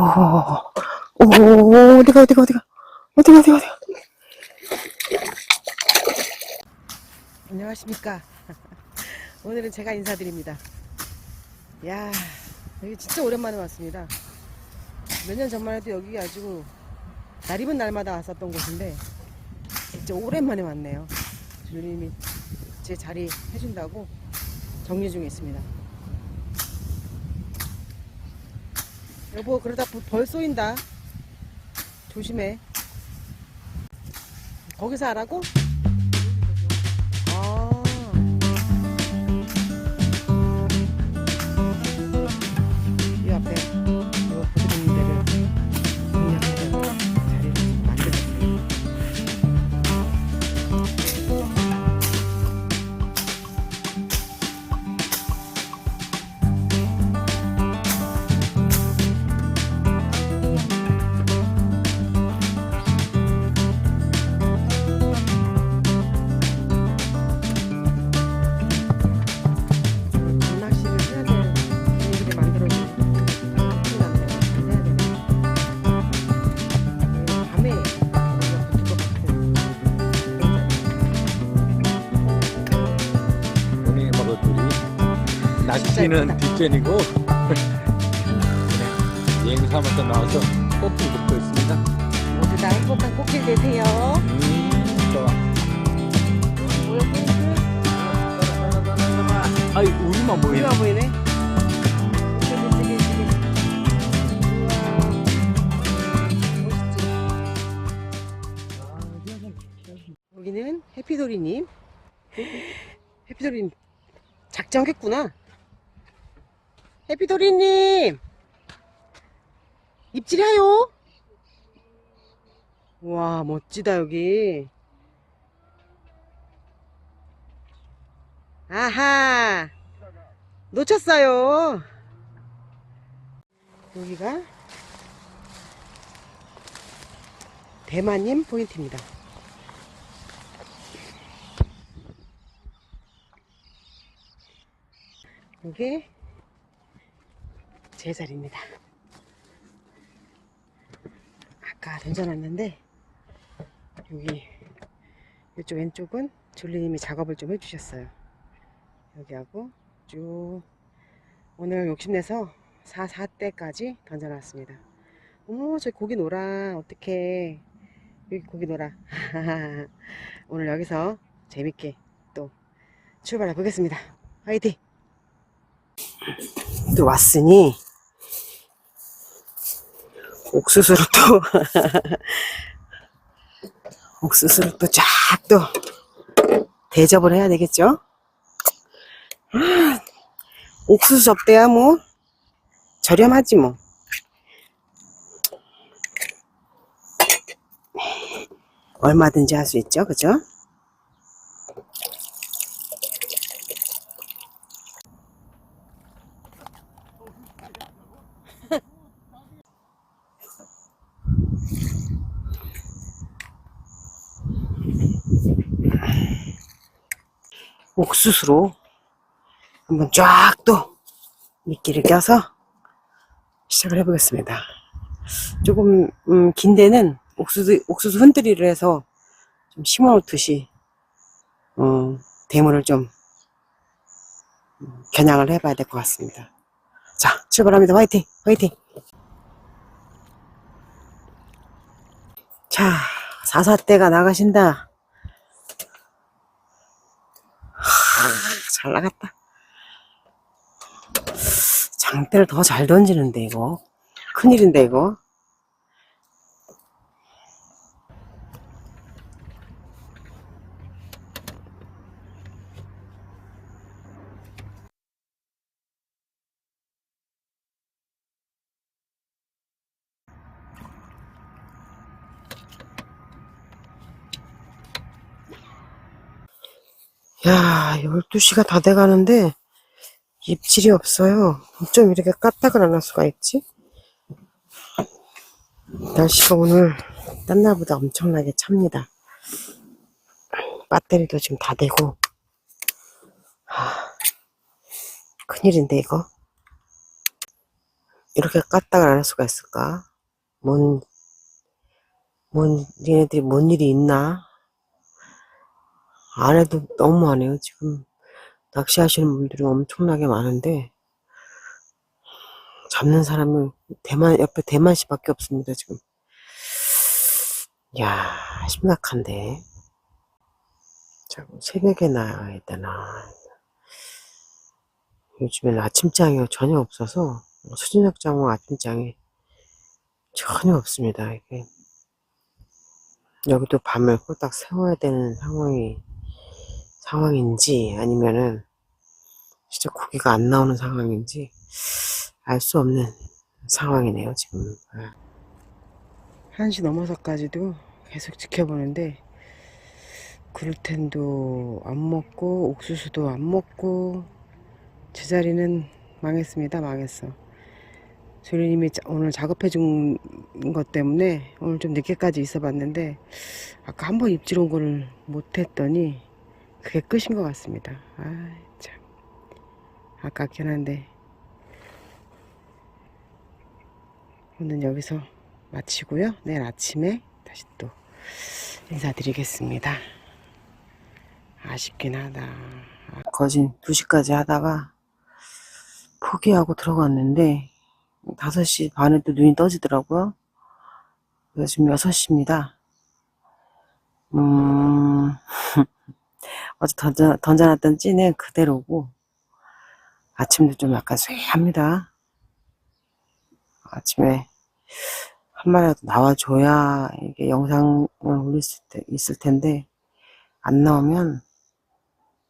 어, 오, 어디가, 어디가, 어디가, 어디가, 어디가, 어디가. 안녕하십니까. 오늘은 제가 인사드립니다. 야 여기 진짜 오랜만에 왔습니다. 몇 년 전만 해도 여기 가지고 날 입은 날마다 왔었던 곳인데, 진짜 오랜만에 왔네요. 주님이 제 자리 해준다고 정리 중에 있습니다. 여보, 그러다 벌- 벌 쏘인다. 조심해. 거기서 하라고? 낚시는 뒷전이고 여행 삼아서 나와서 꽃을 듣고 있습니다. 모두 다 행복한 꽃길 되세요. 음, 좋아. 아이 우리만 보이네. 우리가 보이네. 여기는 해피도리님. 해피도리님 작정했구나. 해피도리님 입질해요. 와 멋지다 여기. 아하 놓쳤어요. 여기가 대만님 포인트입니다. 이게 제 자리입니다. 아까 던져놨는데 여기 이쪽 왼쪽은 줄리님이 작업을 좀 해주셨어요. 여기하고 쭉 오늘 욕심내서 4, 4대까지 던져놨습니다. 어머 저 고기 놀아 어떡해 여기 고기 놀아 오늘 여기서 재밌게 또 출발해 보겠습니다 화이팅 또 왔으니 옥수수를 또 옥수수를 또 쫙 또 대접을 해야 되겠죠? 아, 옥수수 접대야 뭐 저렴하지 뭐. 얼마든지 할 수 있죠 그죠 옥수수로 한번 쫙 또 미끼를 껴서 시작을 해보겠습니다. 조금 음, 긴 데는 옥수수 옥수수 흔들이를 해서 좀 심어놓듯이 어, 대문을 좀 음, 겨냥을 해봐야 될 것 같습니다. 자 출발합니다. 화이팅 화이팅. 자 사사대가 나가신다. 하, 잘 나갔다. 장대를 더 잘 던지는데 이거 큰일인데 이거 야 12시가 다 돼가는데 입질이 없어요. 어쩜 이렇게 까딱을 안 할 수가 있지? 날씨가 오늘 딴 날보다 엄청나게 찹니다. 배터리도 지금 다 되고. 하, 큰일인데, 이거. 이렇게 까딱을 안 할 수가 있을까? 뭔, 뭔, 얘네들이 뭔 일이 있나? 안 해도 너무 안 해요, 지금. 낚시하시는 분들이 엄청나게 많은데, 잡는 사람은 대만, 옆에 대만 씨밖에 없습니다, 지금. 이야, 심각한데. 자, 새벽에 나야 되나. 요즘에는 아침장이 전혀 없어서, 수진역장은 아침장이 전혀 없습니다, 이게. 여기도 밤을 꼴딱 세워야 되는 상황이, 상황인지, 아니면은, 진짜 고기가 안 나오는 상황인지, 알 수 없는 상황이네요, 지금. 1시 넘어서까지도 계속 지켜보는데, 글루텐도 안 먹고, 옥수수도 안 먹고, 제자리는 망했습니다, 망했어. 조리님이 자- 오늘 작업해 준 것 때문에 오늘 좀 늦게까지 있어 봤는데, 아까 한 번 입질 온 거를 못 했더니, 그게 끝인 것 같습니다. 아, 참. 아깝긴 한데, 오늘 여기서 마치고요. 내일 아침에 다시 또 인사드리겠습니다. 아쉽긴 하다. 거진 2시까지 하다가 포기하고 들어갔는데 5시 반에 또 눈이 떠지더라고요. 그래서 지금 6시입니다. 음, 어제 던져, 던져놨던 찌는 그대로고 아침도 좀 약간 쇠합니다. 아침에 한 마리라도 나와줘야 이게 영상을 올릴 수 있- 있을 텐데 안 나오면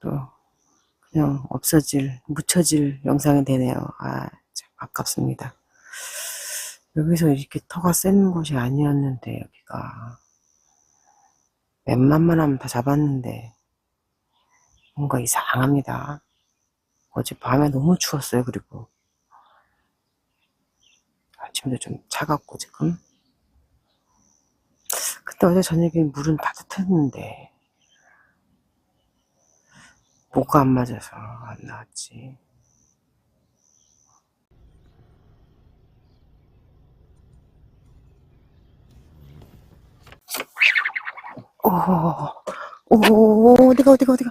또 그냥 없어질 묻혀질 영상이 되네요. 아, 참 아깝습니다. 여기서 이렇게 터가 센 곳이 아니었는데 여기가 웬만만 하면 다 잡았는데 뭔가 이상합니다. 어제 밤에 너무 추웠어요. 그리고 아침도 좀 차갑고 지금. 그때 어제 저녁에 물은 따뜻했는데 뭐가 안 맞아서 안 나왔지. 오, 오, 어디가, 어디가, 어디가.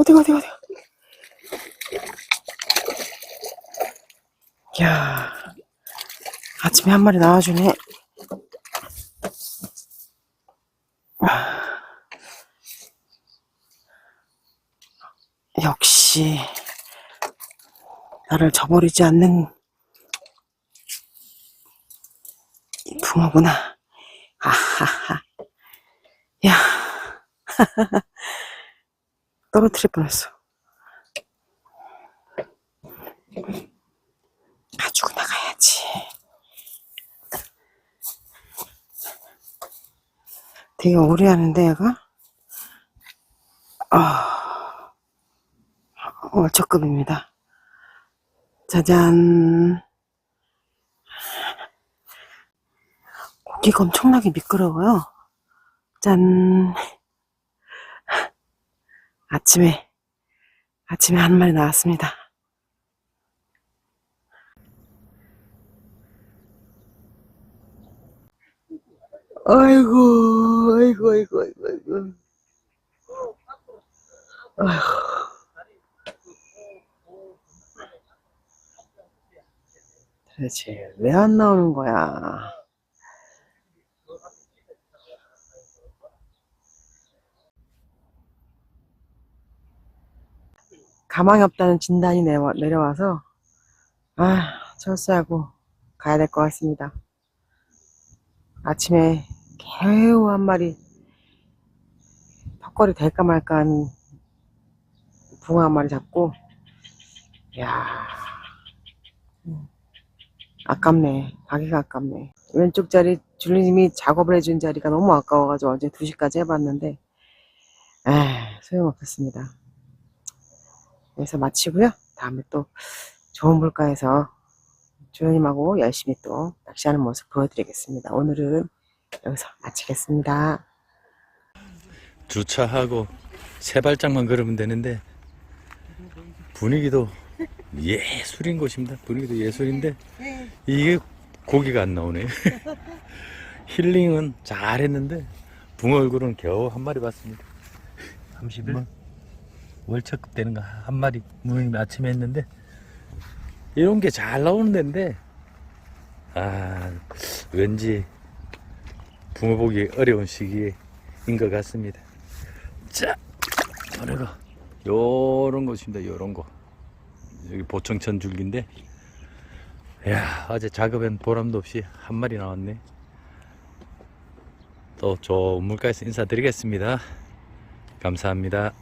어디가, 어디가, 어디가. 이야, 아침에 한 마리 나와주네. 아, 역시, 나를 저버리지 않는 이 붕어구나. 아하하. 야, 떨어뜨릴 뻔했어. 가지고 나가야지. 되게 오래 하는데, 얘가? 아, 월초급입니다. 짜잔. 고기가 엄청나게 미끄러워요. 짠. 아침에, 아침에 한 마리 나왔습니다. 아이고, 아이고, 아이고, 아이고, 아이고. 아이고. 도대체 왜 안 나오는 거야? 가망이 없다는 진단이 내와, 내려와서, 아, 철수하고 가야 될 것 같습니다. 아침에 개우 한 마리 턱걸이 될까 말까 하는 붕어 한 마리 잡고 음, 아깝네. 가기가 아깝네. 왼쪽 자리 줄리님이 작업을 해준 자리가 너무 아까워가지고 어제 2시까지 해봤는데 에 소용없었습니다 그래서 마치고요 다음에 또 좋은 물가에서 주연님하고 열심히 또 낚시하는 모습 보여드리겠습니다. 오늘은 여기서 마치겠습니다. 주차하고 세 발짝만 걸으면 되는데 분위기도 예술인 곳입니다. 분위기도 예술인데 네. 이게 고기가 안 나오네. 힐링은 잘했는데 붕어 얼굴은 겨우 한 마리 봤습니다. 30일 월척 되는 거 한 마리 무님 아침에 했는데 이런 게 잘 나오는 데인데 아 왠지 붕어 보기 어려운 시기인 것 같습니다. 자 오늘은 요런 곳입니다. 요런 거 여기 보청천 줄기인데 야 어제 작업엔 보람도 없이 한 마리 나왔네 또 저 물가에서 인사드리겠습니다 감사합니다